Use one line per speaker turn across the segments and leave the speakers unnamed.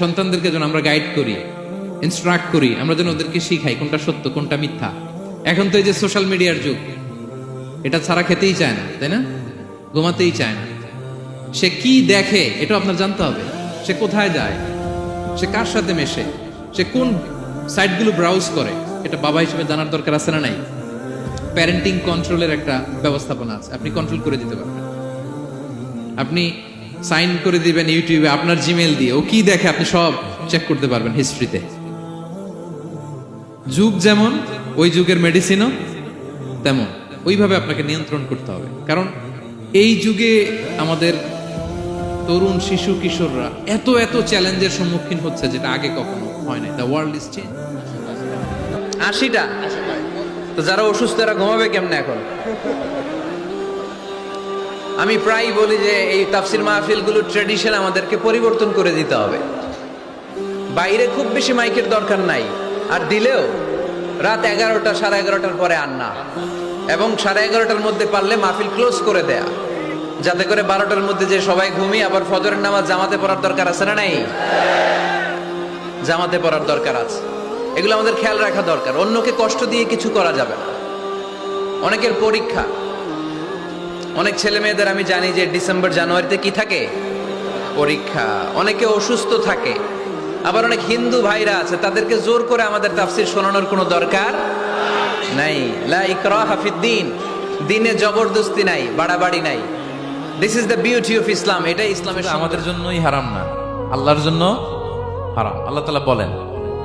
সন্তানদেরকে যেন আমরা গাইড করি ইনস্ট্রাক্ট করি, আমরা যেন ওদেরকে শিখাই কোনটা সত্য, কোনটা মিথ্যা। এখন তো এই যে সোশ্যাল মিডিয়ার যুগ, এটা ছাড়া খেতেই চায় না, তাই না? ঘুমাতেই চায় না। সে কি দেখে এটা আপনার জানতে হবে। সে কোথায় যায়? সে কার সাথে মেশে? সে কোন সাইটগুলো ব্রাউজ করে? এটা বাবা হিসেবে জানার দরকার আছে না নাই? প্যারেন্টিং কন্ট্রোলের একটা ব্যবস্থাপনা আছে। আপনি কন্ট্রোল করে দিতে পারবেন। আপনি সাইন করে দিবেন ইউটিউবে আপনার জিমেল দিয়ে। ও কি দেখে আপনি সব চেক করতে পারবেন হিস্ট্রিতে যুগ যেমন, ওই যুগের মেডিসিনও তেমন। ওইভাবে আপনাকে নিয়ন্ত্রণ করতে হবে। কারণ এই যুগে আমাদের তরুণ শিশু কিশোররা এত এত চ্যালেঞ্জের সম্মুখীন হচ্ছে যেটা আগে কখনো হয় নাই। দ্য ওয়ার্ল্ড ইজ চেঞ্জ
আশিটা? তো যারা অসুস্থ, এরা ঘুমাবে কেমনে এখন? আমি প্রায় বলি যে এই তাফসির মাহফিলগুলো ট্রেডিশন আমাদেরকে পরিবর্তন করে দিতে হবে। বাইরে খুব বেশি মাইকের দরকার নাই। আর দিলেও রাত এগারোটা, সাড়ে এগারোটার পরে আর না। এবং সাড়ে এগারোটার মধ্যে পারলে মাহফিল ক্লোজ করে দেয়া। যাতে করে বারোটার মধ্যে যে সবাই ঘুমিয়ে আবার ফজরের নামাজ জামাতে পড়ার দরকার আছে না নাই? জামাতে পড়ার দরকার আছে। এগুলো আমাদের খেয়াল রাখা দরকার। অন্যকে কষ্ট দিয়ে কিছু করা যাবে না। অনেকের পরীক্ষা। অনেক ছেলে মেয়েদের আমি জানি যে ডিসেম্বর জানুয়ারিতে কি থাকে? পরীক্ষা। অনেকে অসুস্থ থাকে। আবার অনেক হিন্দু ভাইরা আছে তাদেরকে জোর করে আমাদের তাফসির শোনানোর কোনো দরকার নাই। লা ইকরাহা ফিদ্দিন দিনে। জবরদস্তি নাই বাড়াবাড়ি নাই। This is the beauty of Islam এটাই ইসলামের
আমাদের জন্যই হারাম না। আল্লাহর জন্য হারাম। আল্লাহ তালা বলেন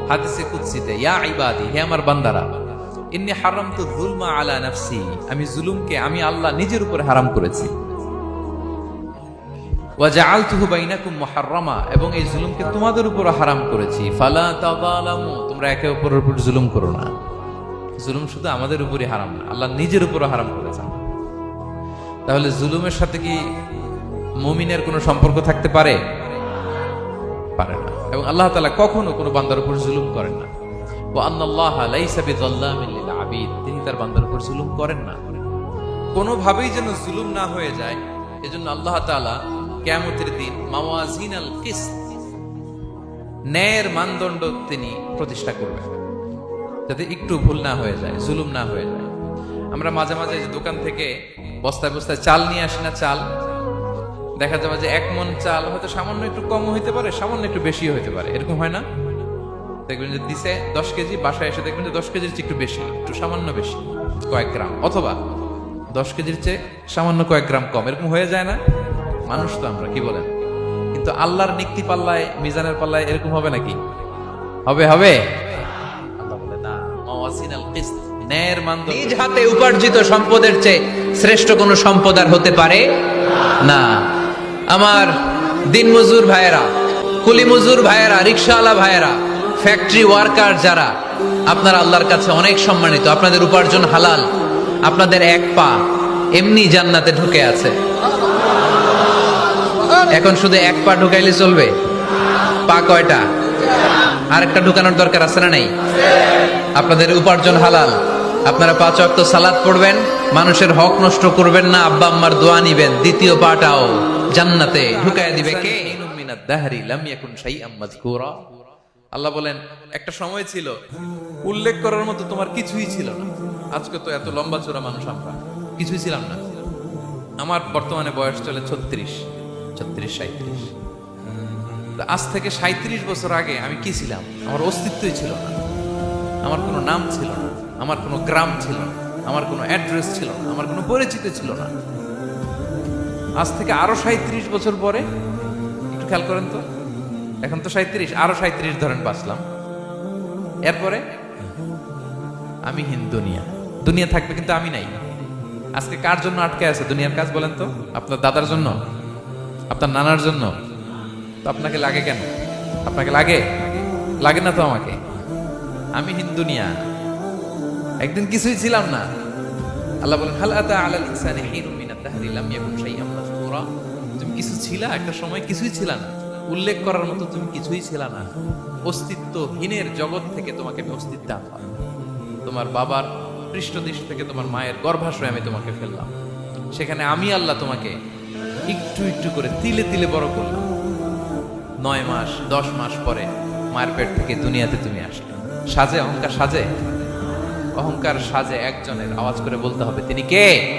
হাদিসে কুৎসিতে ইয়া ইবাদি হে আমার বান্দারা ইন্নি হারাম তো জুলমা আলা নাফসি, আমি জুলুমকে আমি আল্লাহ নিজের উপরে হারাম করেছি। বাইনাকুম এবং এই জুলুমকে তোমাদের উপর হারাম করেছি। ফালা তোমরা একে অপরের উপর জুলুম করো না। জুলুম শুধু আমাদের উপরই হারাম না, আল্লাহ নিজের উপরও হারাম করেছেন। তাহলে জুলুমের সাথে কি মুমিনের কোনো সম্পর্ক থাকতে পারে? পারে না। এবং আল্লাহ তালা কখনো কোনো বান্দার উপর জুলুম করেন না। তিনি তার বান্দার উপর জুলুম করেন না। কোনোভাবেই যেন জুলুম না হয়ে যায়, এজন্য আল্লাহ তাআলা কিয়ামতের দিন মাওয়াজিন আল ন্যায়ের মানদণ্ড তিনি প্রতিষ্ঠা করবেন। যাতে একটু ভুল না হয়ে যায়, জুলুম না হয়ে যায়। আমরা মাঝে মাঝে দোকান থেকে বস্তায় বস্তায় চাল নিয়ে আসি না চাল, দেখা যাবে যে এক মন চাল হয়তো সামান্য একটু কম হইতে পারে, সামান্য একটু বেশিও হইতে পারে। এরকম হয় না? দেখবেন যে দিছে দশ কেজি, বাসায় এসে দেখবেন যে দশ কেজির চেয়ে একটু বেশি, একটু সামান্য বেশি, কয়েক গ্রাম। অথবা দশ কেজির চেয়ে সামান্য কয়েক গ্রাম কম। এরকম হয়ে যায় না? মানুষ তো আমরা, কি বলেন? কিন্তু আল্লাহর নিক্তি পাল্লায়, মিজানের পাল্লায় এরকম হবে নাকি? হবে হবে? না। মাওয়াজিন আল ন্যায়ের মানদণ্ড।
নিজ হাতে উপার্জিত সম্পদের চেয়ে শ্রেষ্ঠ কোনো সম্পদ আর হতে পারে না। আমার দিনমজুর ভাইয়েরা কুলি মজুর ভাইয়েরা রিক্সাওয়ালা ভাইয়েরা ফ্যাক্টরি ওয়ার্কার যারা, আপনার আল্লাহর কাছে অনেক সম্মানিত, আপনাদের উপার্জন হালাল, আপনাদের এক পা এমনি জান্নাতে ঢুকে আছে। এখন শুধু এক পা ঢুকাইলে চলবে? পা কয়টা? আরেকটা ঢুকানোর দরকার আছে না নাই? আপনাদের উপার্জন হালাল, আপনারা পাঁচ অক্ত সালাদ পড়বেন, মানুষের হক নষ্ট করবেন না, আব্বা আম্মার দোয়া নিবেন, দ্বিতীয় পাটাও জান্নাতে ঢুকায় দিবে কে?
দাহরি লাম ইয়াকুন শাইআম মাযকুরা। আল্লাহ বলেন, একটা সময় ছিল, উল্লেখ করার মতো তোমার কিছুই ছিল না। আজকে তো এত লম্বা চোরা মানুষ আমরা, কিছুই ছিলাম না। আমার বর্তমানে বয়স চলে ছত্রিশ ছত্রিশ সাঁত্রিশ আজ থেকে সাঁত্রিশ বছর আগে আমি কি ছিলাম? আমার অস্তিত্বই ছিল না। আমার কোনো নাম ছিল না, আমার কোনো গ্রাম ছিল না, আমার কোনো অ্যাড্রেস ছিল না, আমার কোনো পরিচিত ছিল না। আজ থেকে আরও সাঁত্রিশ বছর পরে, একটু খেয়াল করেন তো। এখন তো সাঁত্রিশ আরও সাঁত্রিশ ধরেন বাঁচলাম। এরপরে? আমি হিন দুনিয়া। থাকবে কিন্তু আমি নাই। আজকে কার জন্য আটকে আছে দুনিয়ার কাজ বলেন তো? আপনার দাদার জন্য? আপনার নানার জন্য? তো আপনাকে লাগে কেন? আপনাকে লাগে? লাগে না তো আমাকে? আমি হিন দুনিয়া। একদিন কিছুই ছিলাম না। আল্লাহ বলেন, হাল আতা আলাল ইনসানি হিনুম মিনাদ দাহরি, লাম ইয়াকুন শাইআম মাযকুরা তুমি কিছু ছিলা, একটা সময় কিছুই ছিল না। উল্লেখ করার মতো তুমি কিছুই ছিল না। অস্তিত্বহীনের জগৎ থেকে তোমাকে আমি অস্তিত্ব তোমার বাবার পৃষ্ঠদেশ থেকে তোমার মায়ের গর্ভাশয়ে আমি তোমাকে ফেললাম। সেখানে আমি আল্লাহ তোমাকে একটু একটু করে তিলে তিলে বড় করলাম। নয় মাস, দশ মাস পরে মায়ের পেট থেকে দুনিয়াতে তুমি আসলে। সাজে, অহংকার সাজে? অহংকার সাজে একজনের আওয়াজ করে বলতে হবে, তিনি কে?